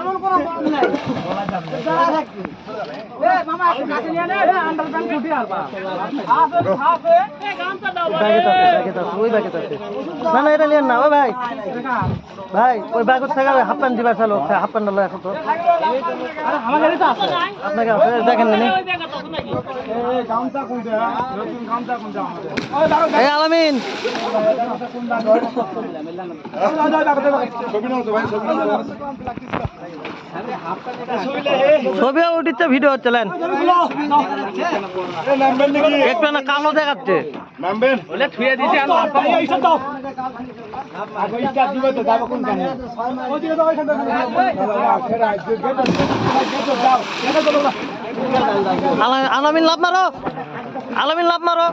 ওর নে না এটা না ও ভাই। ভাই ওই থেকে হাফ প্যান্ট দিবা চালো হাফ প্যান্ট লয় এখন তো। আপনাকে আছে, দেখেন না নি? এই আলামিন। ছবিও উঠিচ্ছে ভিডিও চলেন একটু না কালো দেখাচ্ছে। আলামিন লাভ মারো। আলামিন লাভ মারো।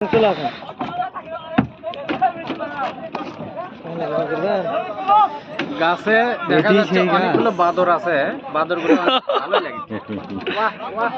চলে আসেন গাছে দেখা যাচ্ছে অনেকগুলো বাদর আছে। বাদরগুলো ভালো লাগে। বাহ।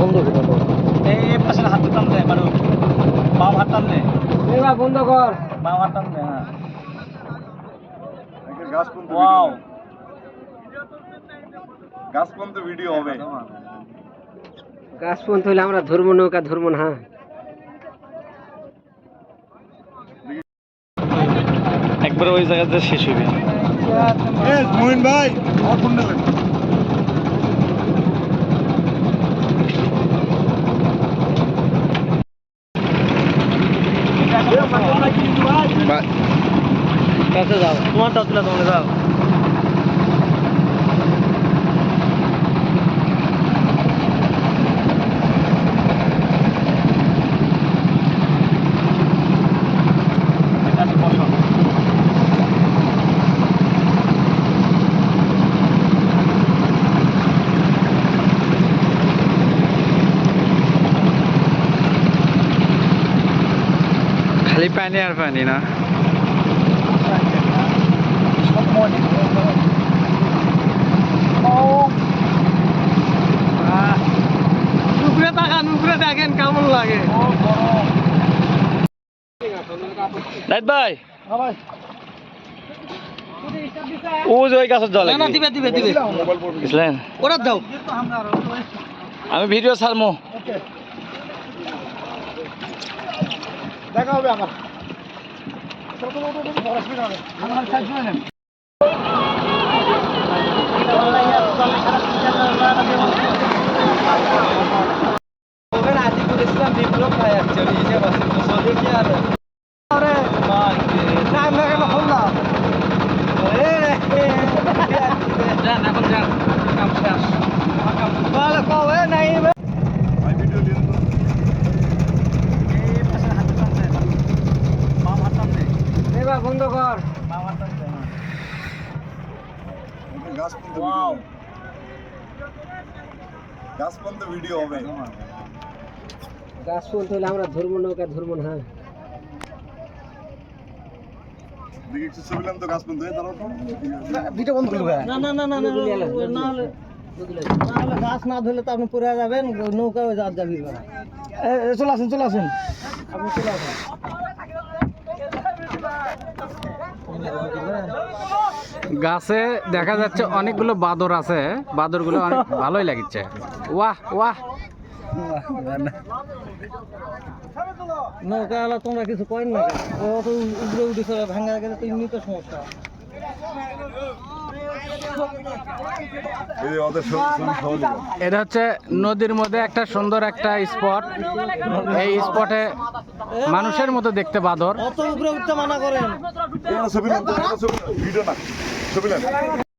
বন্ধ করে হাত টান দে মারু বাম হাত টান দে এবার বন্ধ কর বাম হাত টান দে হ্যাঁ গাছ পর্যন্ত ওয়াও গাছ পর্যন্ত ভিডিও হবে। গাছ পর্যন্ত হইলে আমরা ধর্ম নৌকা ধর্ম না। একবার ওই জায়গাতে শেষ হবে মোহিন ভাই কাছে যাও। তোমারটা তুলে তোমরা যাও খালি পানি আর পানি না। উপরে তাকান উপরে দেখেন কেমন লাগে রাইট ভাই ও যে ওই গাছের জল না দিবে দিবে দিবে বুঝলেন ওরা দাও আমি ভিডিও ছাড়মো দেখা হবে আমার বিপ্লব ভাই অ্যাকচুয়ালি এই যে বাসে বসে দেখি আর আরে টাইম লাগে না ফোন দাও যান এখন যান কাম শেষ বলে কবে নাই ভাই ভিডিও নিন তো এবার বন্ধ কর গাছ পর্যন্ত ভিডিও গাছ পর্যন্ত ভিডিও হবে গাছ পর্যন্ত হইলে আমরা ধর্ম নৌকা ধর্ম না দেখি একটু ছবি নিলাম তো গাছ পর্যন্ত এই দাঁড়াও তো ভিডিও বন্ধ করবে না না না না না না হলে গাছ না ধরলে তো আপনি পড়ে যাবেন নৌকা যা যাবি চলে আসেন চলে আসেন আপনি চলে আসেন গাছে দেখা যাচ্ছে অনেকগুলো বাদর আছে। বাদরগুলো অনেক ভালোই লাগছে ওয়াহ ওয়াহ। নৌকা তোমরা কিছু করেন না ও তো উঠেছে, ভাঙা গেলে তো এমনি তো সমস্যা। এটা হচ্ছে নদীর মধ্যে একটা সুন্দর একটা স্পট। এই স্পটে মানুষের মতো দেখতে বাদর। মানা করেন।